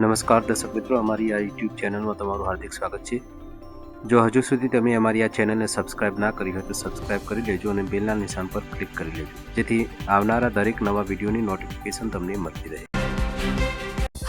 નમસ્કાર દર્શક મિત્રો, અમારી આ યુટ્યુબ ચેનલમાં તમારું હાર્દિક સ્વાગત છે. જો હજુ સુધી તમે અમારી આ ચેનલને સબસ્ક્રાઇબ ના કરી હોય તો સબસ્ક્રાઇબ કરી લેજો અને બેલના નિશાન પર ક્લિક કરી લેજો. જેથી આવનારા દરેક નવા વિડીયોની નોટિફિકેશન તમને મળતી રહે.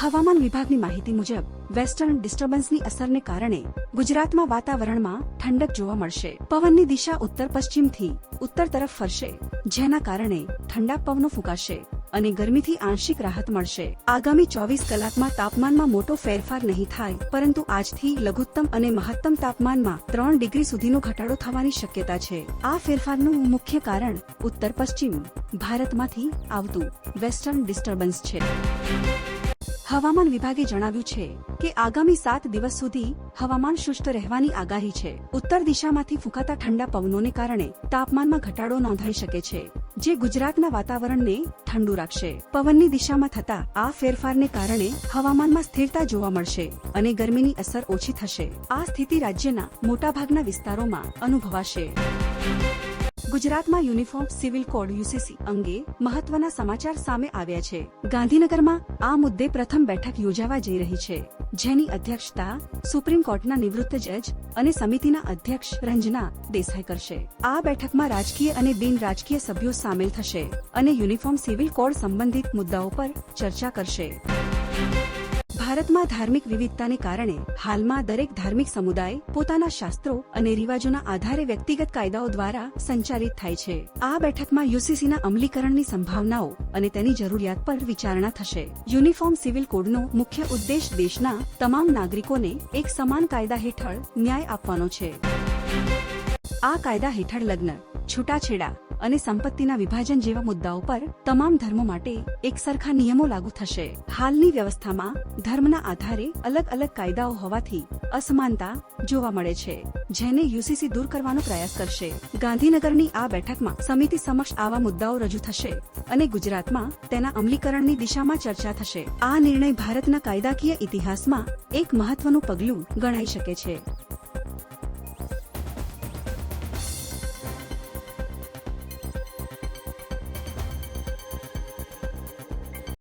હવામાન વિભાગની માહિતી મુજબ વેસ્ટર્ન ડિસ્ટર્બન્સની અસરને કારણે ગુજરાતમાં વાતાવરણમાં ઠંડક જોવા મળશે. પવનની દિશા ઉત્તર પશ્ચિમથી ઉત્તર તરફ ફરશે, જેના કારણે ઠંડા પવનો ફૂંકાશે. અને ગરમીથી આંશિક રાહત મળશે. આગામી ચોવીસ કલાકમાં તાપમાનમાં મોટો ફેરફાર નહીં થાય, પરંતુ આજથી લઘુત્તમ અને મહત્તમ તાપમાનમાં ત્રણ ડિગ્રી સુધીનો ઘટાડો થવાની શક્યતા છે. આ ફેરફારનું મુખ્ય કારણ ઉત્તર પશ્ચિમ, ભારતમાંથી આવતું વેસ્ટર્ન ડિસ્ટર્બન્સ છે. હવામાન વિભાગે જણાવ્યું છે કે આગામી સાત દિવસ સુધી હવામાન શુષ્ક રહેવાની આગાહી છે. ઉત્તર દિશામાંથી ફૂંકાતા ઠંડા પવનોને કારણે તાપમાનમાં ઘટાડો નોંધાઈ શકે છે. જે ગુજરાતના વાતાવરણને ઠંડુ રાખશે. પવનની દિશામાં થતા આ ફેરફારને કારણે હવામાનમાં સ્થિરતા જોવા મળશે અને ગરમીની અસર ઓછી થશે. આ સ્થિતિ રાજ્યના મોટાભાગના વિસ્તારોમાં અનુભવાશે. ગુજરાતમાં યુનિફોર્મ સિવિલ કોડ યુસીસી અંગે મહત્વના સમાચાર સામે આવ્યા છે. ગાંધીનગરમાં આ મુદ્દે પ્રથમ બેઠક યોજાવા જઈ રહી છે. જેની અધ્યક્ષતા સુપ્રીમ કોર્ટના નિવૃત્ત જજ અને સમિતિના અધ્યક્ષ રંજના દેસાઈ કરશે. આ બેઠકમાં રાજકીય અને બિન રાજકીય સભ્યો સામેલ થશે અને યુનિફોર્મ સિવિલ કોડ સંબંધિત મુદ્દાઓ પર ચર્ચા કરશે. ભારતમાં ધાર્મિક વિવિધતાને કારણે હાલમાં દરેક ધાર્મિક સમુદાય પોતાના શાસ્ત્રો અને રિવાજોના આધારે વ્યક્તિગત કાયદાઓ દ્વારા સંચાલિત થાય છે. આ બેઠકમાં યુસીસીના અમલીકરણની સંભાવનાઓ અને તેની જરૂરિયાત પર વિચારણા થશે. યુનિફોર્મ સિવિલ કોડનો મુખ્ય ઉદ્દેશ દેશના તમામ નાગરિકોને એક સમાન કાયદા હેઠળ ન્યાય આપવાનો છે. આ કાયદા હેઠળ લગ્ન, છૂટાછેડા અને સંપત્તિના વિભાજન જેવા મુદ્દાઓ પર તમામ ધર્મો માટે એક સરખા નિયમો લાગુ થશે. હાલની વ્યવસ્થામાં ધર્મના આધારે અલગ અલગ કાયદાઓ હોવાથી અસમાનતા જોવા મળે છે, જેને યુસીસી દૂર કરવાનો પ્રયાસ કરશે. ગાંધીનગરની આ બેઠકમાં સમિતિ સમક્ષ આવા મુદ્દાઓ રજૂ થશે અને ગુજરાતમાં તેના અમલીકરણની દિશામાં ચર્ચા થશે. આ નિર્ણય ભારતના કાયદાકીય ઇતિહાસમાં એક મહત્વનું પગલું ગણાઈ શકે છે.